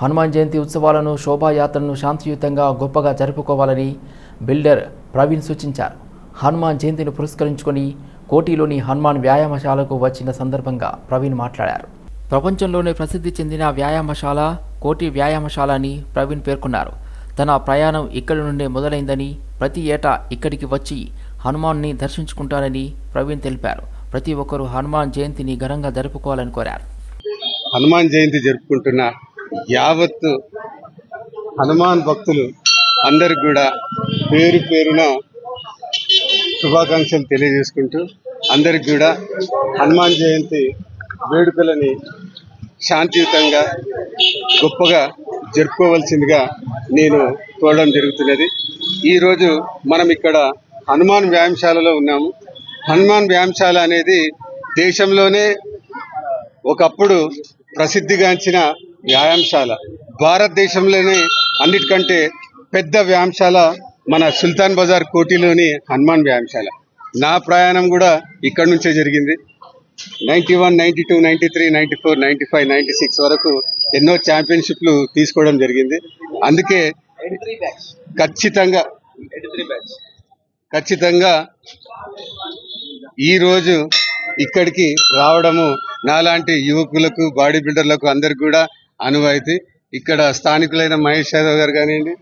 హనుమాన్ జయంతి ఉత్సవాలను శోభాయాత్రను శాంతియుతంగా గొప్పగా జరుపుకోవాలని బిల్డర్ ప్రవీణ్ సూచించారు. హనుమాన్ జయంతిని పురస్కరించుకొని కోటిలోని హనుమాన్ వ్యాయామశాలకు వచ్చిన సందర్భంగా ప్రవీణ్ మాట్లాడారు. ప్రపంచంలోనే ప్రసిద్ధి చెందిన వ్యాయామశాల కోటి వ్యాయామశాల అని ప్రవీణ్ పేర్కొన్నారు. తన ప్రయాణం ఇక్కడి నుండే మొదలైందని ప్రతి ఏటా ఇక్కడికి వచ్చి హనుమాన్ని దర్శించుకుంటారని ప్రవీణ్ తెలిపారు. ప్రతి ఒక్కరూ హనుమాన్ జయంతిని ఘనంగా జరుపుకోవాలని కోరారు. హనుమాన్ జయంతి జరుపుకుంటున్న యావత్ హనుమాన్ భక్తులు అందరికి కూడా పేరు పేరున శుభాకాంక్షలు తెలియజేసుకుంటూ అందరికి కూడా హనుమాన్ జయంతి వేడుకలని శాంతియుతంగా గొప్పగా జరుపుకోవాల్సిందిగా నేను కోరడం జరుగుతున్నది. ఈరోజు మనం ఇక్కడ హనుమాన్ వ్యాయామశాలలో ఉన్నాము. హనుమాన్ వ్యాయామశాల అనేది దేశంలోనే ఒకప్పుడు ప్రసిద్ధిగాంచిన వ్యాయామశాల. భారతదేశంలోనే అన్నిటికంటే పెద్ద వ్యాయామశాల మన సుల్తాన్ బజార్ కోటిలోని హనుమాన్ వ్యాయామశాల. నా ప్రయాణం కూడా ఇక్కడ నుంచే జరిగింది. Ninety one ninety two ninety three ninety four ninety five ninety six వరకు ఎన్నో ఛాంపియన్షిప్లు తీసుకోవడం జరిగింది. అందుకే ఖచ్చితంగా ఖచ్చితంగా ఈరోజు ఇక్కడికి రావడము నాలాంటి యువకులకు బాడీ బిల్డర్లకు అందరికి కూడా అనువైతే. ఇక్కడ స్థానికులైన మహేష్ యాదవ్ గారు కానివ్వండి